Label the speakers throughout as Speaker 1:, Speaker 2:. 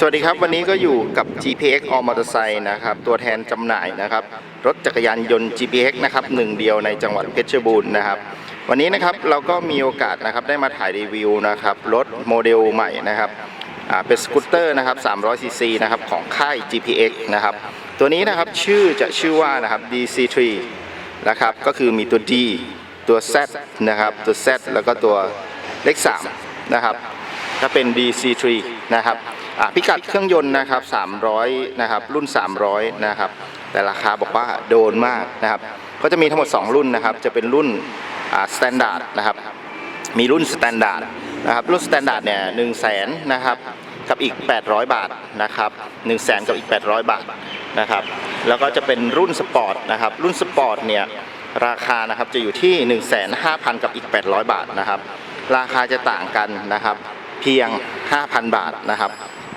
Speaker 1: สวัสดีครับ วันนี้ก็อยู่กับ GPX All Motorcycle นะครับ ตัวแทนจำหน่ายนะครับ รถจักรยานยนต์ GPX นะครับหนึ่งเดียวในจังหวัดเพชรบูรณ์นะครับ วันนี้นะครับเราก็มีโอกาสนะครับได้มาถ่ายรีวิวนะครับ รถโมเดลใหม่นะครับเป็นสกูตเตอร์นะครับ 300cc นะครับของค่าย GPX นะครับ ตัวนี้นะครับชื่อจะชื่อว่านะครับ DC3 นะครับ ก็คือมีตัว D ตัว Z นะครับ ตัว Z แล้วก็ตัวเลข3นะครับถ้าเป็น DC3 นะครับ อะพิกัดเครื่องยนต์นะครับ300นะครับรุ่น 300นะครับแต่ราคาบอกว่าโดนมากนะครับก็จะมีทั้งหมด 2 รุ่นนะครับจะเป็นรุ่นอ่า standard นะครับมีรุ่น standard นะครับรุ่น standard เนี่ย1 0 0 0 0แสนนะครับกับอีก 800 บาทนะครับ1 0 0 0 0แสนกับอีก 800 บาทนะครับแล้วก็จะเป็นรุ่นสปอร์ตนะครับรุ่นสปอร์ตเนี่ยราคานะครับจะอยู่ที่ 1 5 0 0 0 กับอีก 800 บาทนะครับราคาจะต่างกันนะครับเพียง 5,000 บาทนะครับ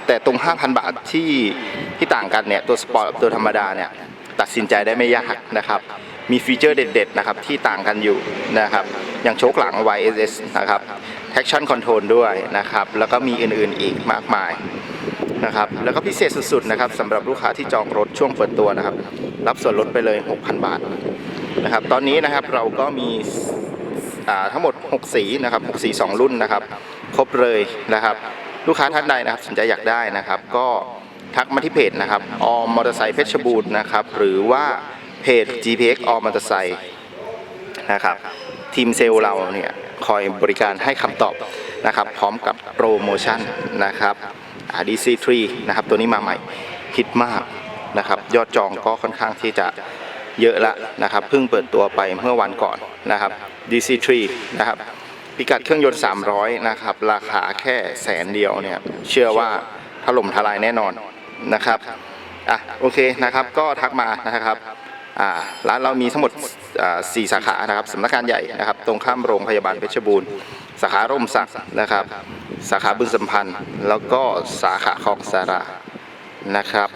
Speaker 1: แต่ตรง 5,000 บาทที่ที่ต่างกันเนี่ยตัวสปอร์ตกับตัวธรรมดาเนี่ยตัดสินใจได้ไม่ยากนะครับ มีฟีเจอร์เด็ดๆนะครับที่ต่างกันอยู่นะครับอย่างโชคหลัง YSS นะครับ traction control ด้วยนะครับ แล้วก็มีอื่นๆอีกมากมายนะครับแล้วก็พิเศษสุดๆนะครับสำหรับลูกค้าที่จองรถช่วงเปิดตัวนะครับ รับส่วนลดไปเลย 6,000 บาทนะครับตอนนี้นะครับเราก็มีทั้งหมด 6 สีนะครับ6สี 2 รุ่นนะครับ ครบเลยนะครับ ลูกค้าท่านใดนะครับสนใจอยากได้นะครับ ก็ทักมาที่เพจนะครับออมมอเตอร์ไซค์เพชรบูรณ์นะครับ หรือว่าเพจ GPX ออมมอเตอร์ไซค์นะครับ ทีมเซลล์เราเนี่ยคอยบริการให้คำตอบนะครับ พร้อมกับโปรโมชั่นนะครับ DC3 นะครับ ตัวนี้มาใหม่ฮิตมากนะครับ ยอดจองก็ค่อนข้างที่จะเยอะละนะครับ เพิ่งเปิดตัวไปเมื่อวันก่อนนะครับ DC3 นะครับ พิกัดเครื่องยนต์ 300 นะครับ ราคาแค่แสนเดียวเนี่ย เชื่อว่าถล่มทลายแน่นอนนะครับ อะโอเคนะครับ ก็ทักมานะครับ อ่าร้านเรามีทั้งหมดอ่าสี่สาขานะครับสำนักงานใหญ่นะครับ ตรงข้ามโรงพยาบาลเพชรบูรณ์ สาขาร่มศักนะครับ สาขาบึงสัมพันธ์ แล้วก็สาขาคลองสารานะครับ